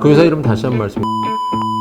그 회사 이름 다시 한번 말씀.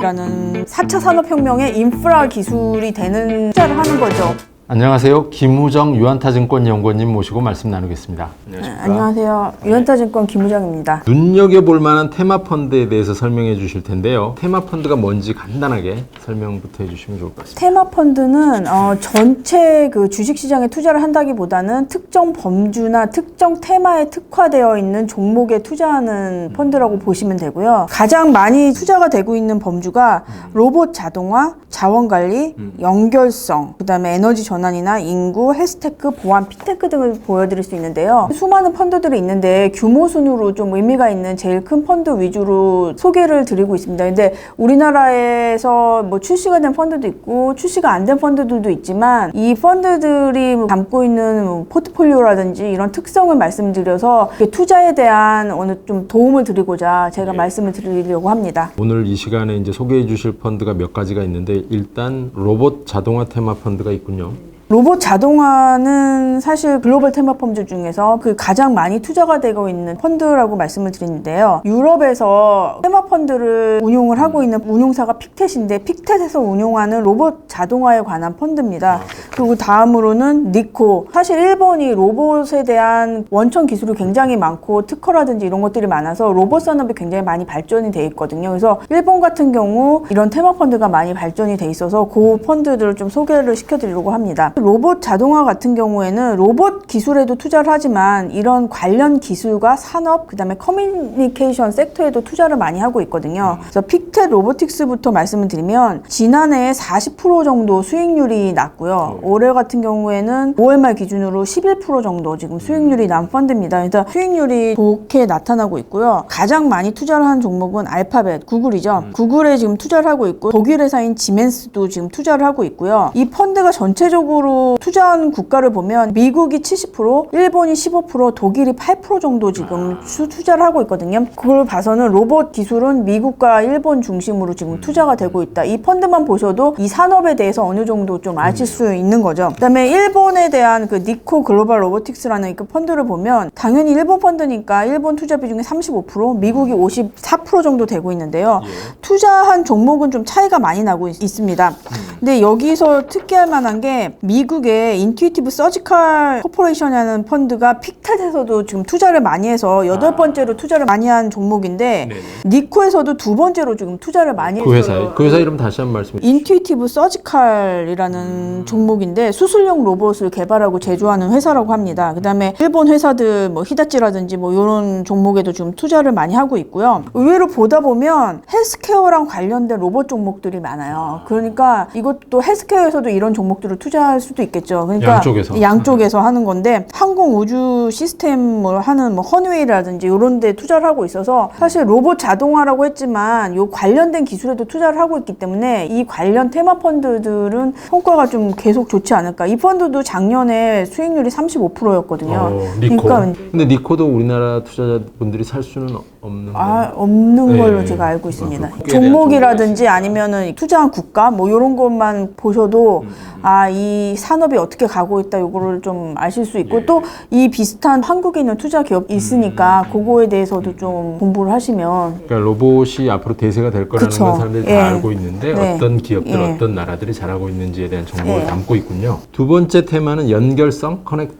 라는 4차 산업혁명의 인프라 기술이 되는 투자를 하는 거죠. 안녕하세요. 김우정 유한타증권 연구원님 모시고 말씀 나누겠습니다. 네, 안녕하세요. 유현타증권 김우정입니다. 눈여겨볼 만한 테마 펀드에 대해서 설명해 주실 텐데요. 테마 펀드가 뭔지 간단하게 설명부터 해주시면 좋을 것 같습니다. 테마 펀드는 어, 전체 그 주식시장에 투자를 한다기보다는 특정 범주나 특정 테마에 특화되어 있는 종목에 투자하는 펀드라고 보시면 되고요. 가장 많이 투자가 되고 있는 범주가 로봇 자동화, 자원관리, 연결성, 그 다음에 에너지 전 환이나 인구, 헬스테크, 보안, 피테크 등을 보여드릴 수 있는데요. 수많은 펀드들이 있는데 규모 순으로 좀 의미가 있는 제일 큰 펀드 위주로 소개를 드리고 있습니다. 근데 우리나라에서 뭐 출시가 된 펀드도 있고 출시가 안 된 펀드들도 있지만 이 펀드들이 담고 있는 뭐 포트폴리오라든지 이런 특성을 말씀드려서 투자에 대한 어느 좀 도움을 드리고자 제가 말씀을 드리려고 합니다. 오늘 이 시간에 이제 소개해 주실 펀드가 몇 가지가 있는데 일단 로봇 자동화 테마 펀드가 있군요. 로봇 자동화는 사실 글로벌 테마 펀드 중에서 그 가장 많이 투자가 되고 있는 펀드라고 말씀을 드리는데요. 유럽에서 테마 펀드를 운용을 하고 있는 운용사가 픽텟인데 픽텟에서 운용하는 로봇 자동화에 관한 펀드입니다. 그리고 다음으로는 니코. 사실 일본이 로봇에 대한 원천 기술이 굉장히 많고 특허라든지 이런 것들이 많아서 로봇 산업이 굉장히 많이 발전이 돼 있거든요. 그래서 일본 같은 경우 이런 테마 펀드가 많이 발전이 돼 있어서 그 펀드들을 좀 소개를 시켜드리려고 합니다. 로봇 자동화 같은 경우에는 로봇 기술에도 투자를 하지만 이런 관련 기술과 산업, 그 다음에 커뮤니케이션 섹터에도 투자를 많이 하고 있거든요. 그래서 픽텟 로보틱스부터 말씀을 드리면 지난해에 40% 정도 수익률이 났고요. 올해 같은 경우에는 5월 말 기준으로 11% 정도 지금 수익률이 난 펀드입니다. 그래서 수익률이 좋게 나타나고 있고요. 가장 많이 투자를 한 종목은 알파벳, 구글이죠. 구글에 지금 투자를 하고 있고 독일 회사인 지멘스도 지금 투자를 하고 있고요. 이 펀드가 전체적으로 투자한 국가를 보면 미국이 70%, 일본이 15%, 독일이 8% 정도 지금 수- 투자를 하고 있거든요. 그걸 봐서는 로봇 기술은 미국과 일본 중심으로 지금 투자가 되고 있다. 이 펀드만 보셔도 이 산업에 대해서 어느 정도 좀 아실 수 있는 거죠. 그다음에 일본에 대한 그 니코 글로벌 로보틱스라는 그 펀드를 보면 당연히 일본 펀드니까 일본 투자 비중이 35%, 미국이 54% 정도 되고 있는데요. 투자한 종목은 좀 차이가 많이 나고 있, 습니다 근데 여기서 특이할 만한 게 미 국의 인투이티브 서지컬 코퍼레이션이라는 펀드가 픽텟에서도 지금 투자를 많이 해서 여덟 번째로 투자를 많이 한 종목인데 니코에서도 두 번째로 지금 투자를 많이 그 했어요. 회사 그 회사 이름 다시 한번 말씀. 인투이티브 서지컬이라는 종목인데 수술용 로봇을 개발하고 제조하는 회사라고 합니다. 그다음에 일본 회사들 뭐 히다치라든지 뭐 이런 종목에도 좀 투자를 많이 하고 있고요. 의외로 보다 보면 헬스케어랑 관련된 로봇 종목들이 많아요. 그러니까 이것도 헬스케어에서도 이런 종목들을 투자할 수도 있겠죠. 그러니까 양쪽에서. 양쪽에서 하는 건데 항공 우주 시스템을 하는 뭐 허니웨이라든지 이런 데 투자를 하고 있어서 사실 로봇 자동화라고 했지만 요 관련된 기술에도 투자를 하고 있기 때문에 이 관련 테마 펀드들은 성과가 좀 계속 좋지 않을까. 이 펀드도 작년에 수익률이 35%였거든요. 어, 니코. 그러니까 근데 니코도 우리나라 투자자분들이 살 수는 없는 아, 거. 없는 네. 걸로 제가 알고 있습니다. 아, 그거에 대한 종목이라든지 아니면은 투자한 국가 뭐 이런 것만 보셔도 아, 이 산업이 어떻게 가고 있다 요거를 좀 아실 수 있고 또이 비슷한 한국에 있는 투자 기업 있으니까 그거에 대해서도 좀 공부를 하시면 그러니까 로봇이 앞으로 대세가 될 거라는 그쵸. 건 사람들이 예. 다 알고 있는데 네. 어떤 기업들, 예. 어떤 나라들이 잘하고 있는지에 대한 정보를 예. 담고 있군요. 두 번째 테마는 연결성, 커넥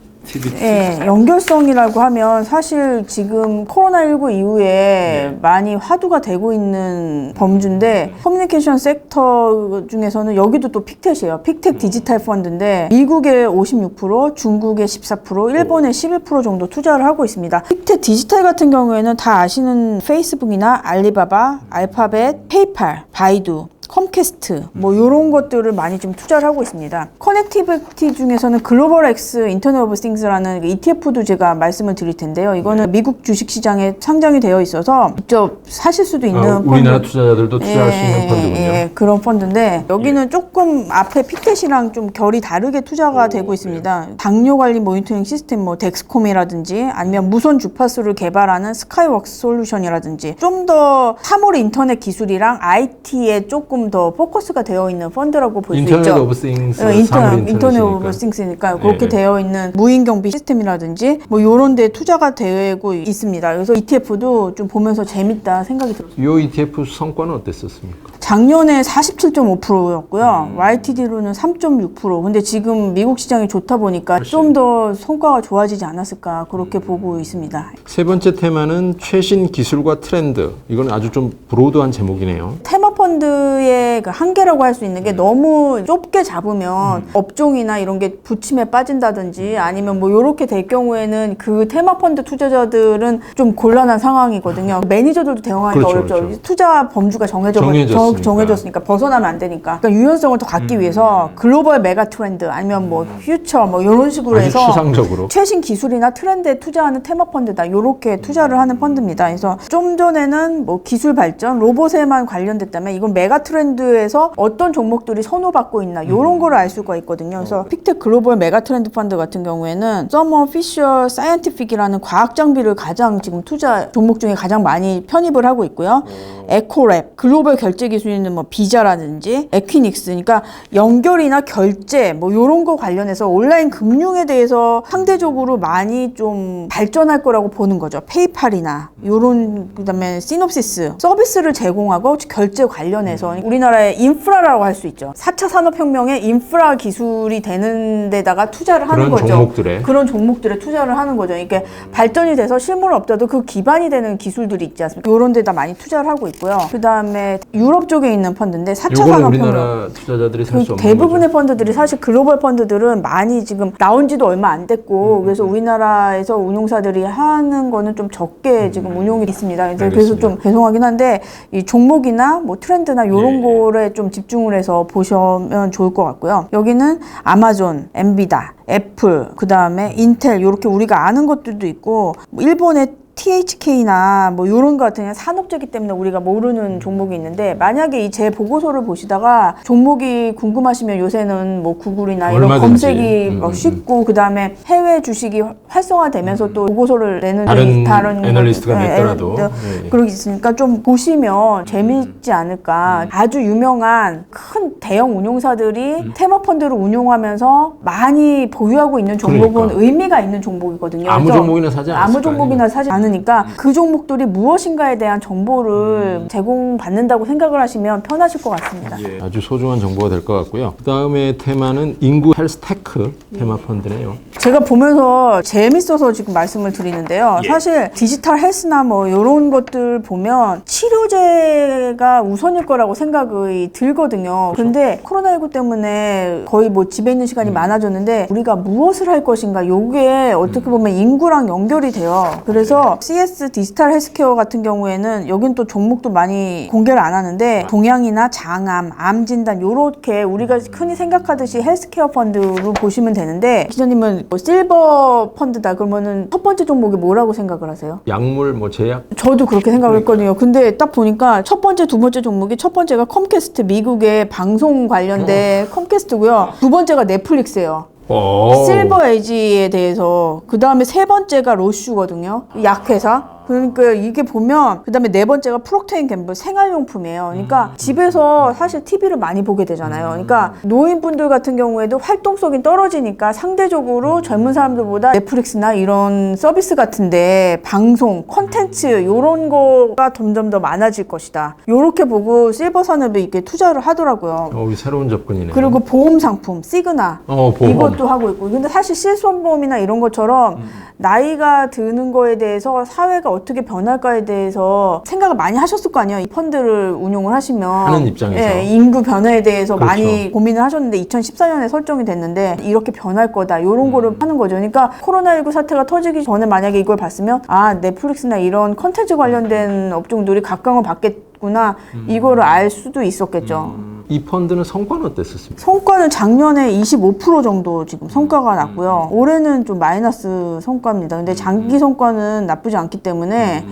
예, 연결성이라고 하면 사실 지금 코로나19 이후에 많이 화두가 되고 있는 범주인데 커뮤니케이션 섹터 중에서는 여기도 또 픽텟이에요. 픽텟 디지털 펀드인데 미국의 56%, 중국의 14%, 일본의 11% 정도 투자를 하고 있습니다. 픽텟 디지털 같은 경우에는 다 아시는 페이스북이나 알리바바, 알파벳, 페이팔, 바이두 컴캐스트 뭐 이런 것들을 많이 좀 투자를 하고 있습니다. 커넥티비티 중에서는 글로벌 엑스 인터넷 오브 띵스라는 ETF도 제가 말씀을 드릴 텐데요. 이거는 미국 주식 시장에 상장이 되어 있어서 직접 사실 수도 있는 아, 우리나라 펀드. 투자자들도 투자할 수 있는 예, 펀드군요. 예, 그런 펀드인데 여기는 조금 앞에 픽텟이랑 좀 결이 다르게 투자가 되고 있습니다. 당뇨 관리 모니터링 시스템 뭐 덱스콤이라든지 아니면 무선 주파수를 개발하는 스카이웍스 솔루션이라든지 좀더 사물 인터넷 기술이랑 IT에 조금 조금 더 포커스가 되어 있는 펀드라고 볼수 인터넷 있죠. 오브 띵스 어, 인터, 인터넷. 오브 싱스니까 그렇게 예. 되어 있는 무인 경비 시스템이라든지 뭐 요런 데 투자가 되고 있습니다. 그래서 ETF도 좀 보면서 재밌다 생각이 들었어요. 요 ETF 성과는 어땠었습니까? 작년에 47.5%였고요. YTD로는 3.6%. 근데 지금 미국 시장이 좋다 보니까 좀 더 성과가 좋아지지 않았을까 그렇게 보고 있습니다. 세 번째 테마는 최신 기술과 트렌드. 이건 아주 좀 브로드한 제목이네요. 테마 펀드의 그 한계라고 할 수 있는 게 너무 좁게 잡으면 업종이나 이런 게 부침에 빠진다든지 아니면 뭐 이렇게 될 경우에는 그 테마 펀드 투자자들은 좀 곤란한 상황이거든요. 매니저들도 대응하기 가 그렇죠, 어렵죠. 그렇죠. 투자 범주가 정해져 정해졌으니까. 정해졌으니까 벗어나면 안 되니까. 그러니까 유연성을 더 갖기 위해서 글로벌 메가 트렌드 아니면 뭐 퓨처 뭐 이런 식으로 아주 해서 추상적으로. 최신 기술이나 트렌드에 투자하는 테마 펀드다. 이렇게 투자를 하는 펀드입니다. 그래서 좀 전에는 뭐 기술 발전, 로봇에만 관련됐다 면 이건 메가 트렌드에서 어떤 종목들이 선호받고 있나 이런 거를 알 수가 있거든요. 그래서 픽텍 글로벌 메가 트렌드 펀드 같은 경우에는 서머 피셔 사이언티픽이라는 과학 장비를 가장 지금 투자 종목 중에 가장 많이 편입을 하고 있고요. 에코랩, 글로벌 결제 기술 있는 뭐 비자라든지 에퀴닉스, 그러니까 연결이나 결제 뭐 이런 거 관련해서 온라인 금융에 대해서 상대적으로 많이 좀 발전할 거라고 보는 거죠. 페이팔이나 이런 그다음에 시놉시스 서비스를 제공하고 결제 관련해서 우리나라의 인프라라고 할 수 있죠. 4차 산업혁명의 인프라 기술이 되는 데다가 투자를 하는 그런 거죠. 종목들에. 그런 종목들에 투자를 하는 거죠. 이게 발전이 돼서 실물 없더라도 그 기반이 되는 기술들이 있지 않습니까? 이런 데다 많이 투자를 하고 있고요. 그 다음에 유럽 쪽에 있는 펀드인데 4차 요거는 산업혁명. 우리나라 투자자들이 살수그 없는 대부분의. 펀드들이 사실 글로벌 펀드들은 많이 지금 나온 지도 얼마 안 됐고 음, 그래서 우리나라에서 운용사들이 하는 거는 좀 적게 지금 운용이 있습니다. 그래서, 그래서 음. 알겠습니다. 좀 죄송하긴 한데 이 종목이나 뭐 트렌드나 이런 예. 거에 좀 집중을 해서 보시면 좋을 것 같고요. 여기는 아마존, 엔비다, 애플, 그 다음에 인텔 이렇게 우리가 아는 것들도 있고 뭐 일본의 THK나 뭐 이런 거 같은 산업재기 때문에 우리가 모르는 종목이 있는데 만약에 이 제 보고서를 보시다가 종목이 궁금하시면 요새는 뭐 구글이나 이런 얼마든지. 검색이 음, 막 음, 쉽고 그 다음에 해외 주식이 활성화되면서 또 보고서를 내는 다른 다른 애널리스트가 거- 예, 냈더라도. 예, 예, 예. 그러기 있으니까 좀 보시면 재미있지 않을까. 아주 유명한 큰 대형 운용사들이 테마 펀드를 운용하면서 많이 보유하고 있는 종목은 그러니까. 의미가 있는 종목이거든요. 아무 그래서 종목이나 사지 않았을 아무 거 종목이나 사지 않 으니까 그 종목들이 무엇인가에 대한 음. 정보를 제공받는다고 생각을 하시면 편하실 것 같습니다. 예, 아주 소중한 정보가 될 것 같고요. 그 다음에 테마는 인구 헬스테크 테마 펀드네요. 제가 보면서 재밌어서 지금 말씀을 드리는데요. 사실 디지털 헬스나 뭐 이런 것들 보면 치료제가 우선일 거라고 생각이 들거든요. 근데 코로나19 때문에 거의 뭐 집에 있는 시간이 많아졌는데 우리가 무엇을 할 것인가 요게 어떻게 보면 인구랑 연결이 돼요. 그래서 CS 디지털 헬스케어 같은 경우에는 여긴 또 종목도 많이 공개를 안 하는데 동양이나 장암, 암 진단 요렇게 우리가 흔히 생각하듯이 헬스케어 펀드로 보시면 되는데 기자님은 뭐 실버 펀드다 그러면은 첫 번째 종목이 뭐라고 생각을 하세요? 약물 뭐 제약 저도 그렇게 생각을 했거든요. 근데 딱 보니까 첫 번째, 두 번째 종목이 첫 번째가 컴캐스트 미국의 방송 관련된 컴캐스트고요. 두 번째가 넷플릭스예요. 오. 실버 에이지에 대해서 그 다음에 세 번째가 로슈거든요 약회사 그러니까 이게 보면 그 다음에 네 번째가 프록테인 갬블 생활용품이에요. 그러니까 집에서 사실 TV를 많이 보게 되잖아요. 그러니까 노인분들 같은 경우에도 활동성이 떨어지니까 상대적으로 젊은 사람들보다 넷플릭스나 이런 서비스 같은데 방송 콘텐츠 이런 거가 점점 더 많아질 것이다. 요렇게 보고 실버 산업에 이렇게 투자를 하더라고요. 어, 이 새로운 접근이네요. 그리고 보험 상품 시그나 어, 보험. 이것도 하고 있고. 근데 사실 실손보험이나 이런 것처럼 음. 나이가 드는 거에 대해서 사회가 어떻게 변할까에 대해서 생각을 많이 하셨을 거 아니에요 이 펀드를 운용을 하시면 하는 입장에서. 예, 인구 변화에 대해서 그렇죠. 많이 고민을 하셨는데 2014년에 설정이 됐는데 이렇게 변할 거다 음. 이런 거를 하는 거죠 그러니까 코로나19 사태가 터지기 전에 만약에 이걸 봤으면 아 넷플릭스나 이런 컨텐츠 관련된 업종들이 각광을 받겠 구나 음. 이거를 알 수도 있었겠죠 이 펀드는 성과는 어땠었습니까? 성과는 작년에 25% 정도 지금 성과가 났고요. 올해는 좀 마이너스 성과입니다. 근데 장기 성과는 나쁘지 않기 때문에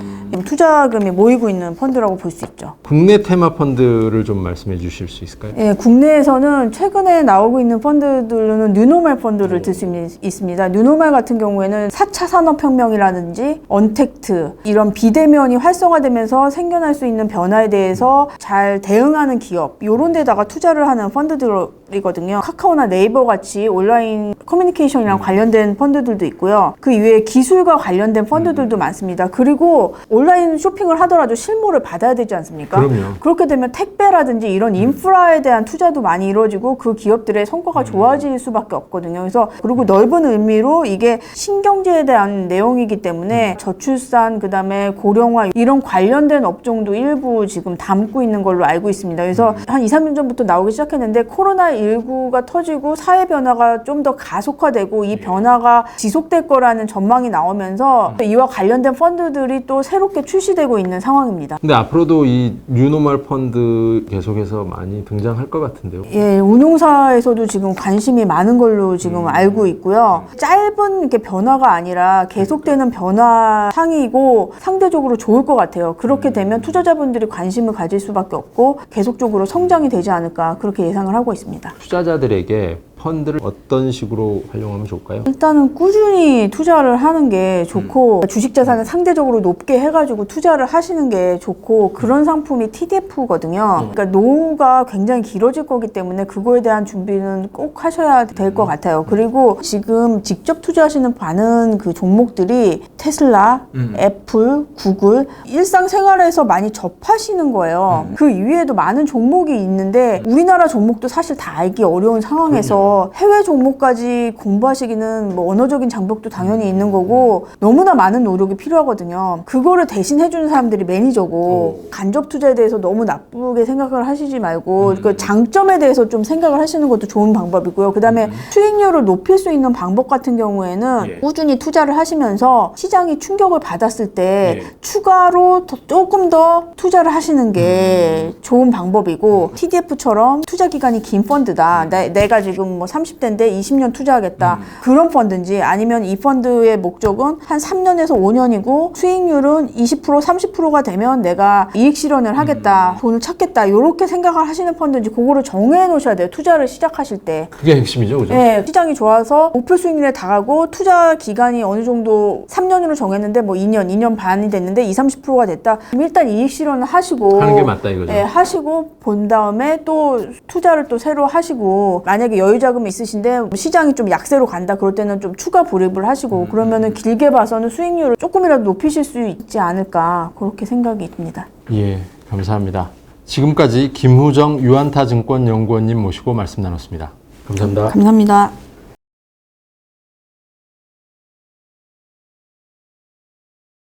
투자금이 모이고 있는 펀드라고 볼 수 있죠. 국내 테마 펀드를 좀 말씀해 주실 수 있을까요? 예, 국내에서는 최근에 나오고 있는 펀드들로는 뉴노멀 펀드를 들 수 있습니다. 뉴노멀 같은 경우에는 4차 산업혁명이라든지 언택트 이런 비대면이 활성화되면서 생겨날 수 있는 변화에 대해서 잘 대응하는 기업 요런 데다가 투자를 하는 펀드들 이거든요. 카카오나 네이버 같이 온라인 커뮤니케이션이랑 관련된 펀드들도 있고요. 그 이외에 기술과 관련된 펀드들도 많습니다. 그리고 온라인 쇼핑을 하더라도 실물을 받아야 되지 않습니까? 그럼요. 그렇게 되면 택배라든지 이런 인프라에 대한 투자도 많이 이루어지고 그 기업들의 성과가 좋아질 수밖에 없거든요. 그래서 그리고 넓은 의미로 이게 신경제에 대한 내용이기 때문에 저출산 그다음에 고령화 이런 관련된 업종도 일부 지금 담고 있는 걸로 알고 있습니다. 그래서 한 2, 3년 전부터 나오기 시작했는데 코로나 19가 터지고 사회 변화가 좀 더 가속화되고 이 변화가 지속될 거라는 전망이 나오면서 이와 관련된 펀드들이 또 새롭게 출시되고 있는 상황입니다. 근데 앞으로도 이 뉴노멀 펀드 계속해서 많이 등장할 것 같은데요. 예, 운용사에서도 지금 관심이 많은 걸로 지금 알고 있고요. 짧은 이렇게 변화가 아니라 계속되는 변화 상이고 상대적으로 좋을 것 같아요. 그렇게 되면 투자자분들이 관심을 가질 수밖에 없고 계속적으로 성장이 되지 않을까 그렇게 예상을 하고 있습니다. 투자자들에게 펀드를 어떤 식으로 활용하면 좋을까요? 일단은 꾸준히 투자를 하는 게 좋고 주식 자산을 상대적으로 높게 해가지고 투자를 하시는 게 좋고 그런 상품이 TDF거든요. 그러니까 노후가 굉장히 길어질 거기 때문에 그거에 대한 준비는 꼭 하셔야 될 것 같아요. 그리고 지금 직접 투자하시는 많은 그 종목들이 테슬라, 애플, 구글 일상생활에서 많이 접하시는 거예요. 그 이외에도 많은 종목이 있는데 우리나라 종목도 사실 다 알기 어려운 상황에서 해외 종목까지 공부하시기는 뭐 언어적인 장벽도 당연히 있는 거고 너무나 많은 노력이 필요하거든요. 그거를 대신 해주는 사람들이 매니저고 간접 투자에 대해서 너무 나쁘게 생각을 하시지 말고 그 장점에 대해서 좀 생각을 하시는 것도 좋은 방법이고요. 그 다음에 수익률을 높일 수 있는 방법 같은 경우에는 예. 꾸준히 투자를 하시면서 시장이 충격을 받았을 때 예. 추가로 더- 조금 더 투자를 하시는 게 좋은 방법이고 TDF처럼 투자 기간이 긴 펀드다. 내, 내가 지금 뭐 30대인데 20년 투자하겠다. 그런 펀드인지 아니면 이 펀드의 목적은 한 3년에서 5년이고 수익률은 20% 30%가 되면 내가 이익 실현을 하겠다. 돈을 찾겠다. 이렇게 생각을 하시는 펀드인지 그거를 정해 놓으셔야 돼요. 투자를 시작하실 때. 그게 핵심이죠, 그죠? 네, 시장이 좋아서 목표 수익률에 다가고 투자 기간이 어느 정도 3년으로 정했는데 뭐 2년, 2년 반이 됐는데 20, 30%가 됐다. 그럼 일단 이익 실현을 하시고 하는 게 맞다 이거죠. 네, 하시고 본 다음에 또 투자를 또 새로 하시고 만약에 여유 자금이 있으신데 시장이 좀 약세로 간다 그럴 때는 좀 추가 불입을 하시고 음. 그러면은 길게 봐서는 수익률을 조금이라도 높이실 수 있지 않을까 그렇게 생각이 듭니다. 예, 감사합니다. 지금까지 김후정 유한타증권 연구원님 모시고 말씀 나눴습니다. 감사합니다. 감사합니다.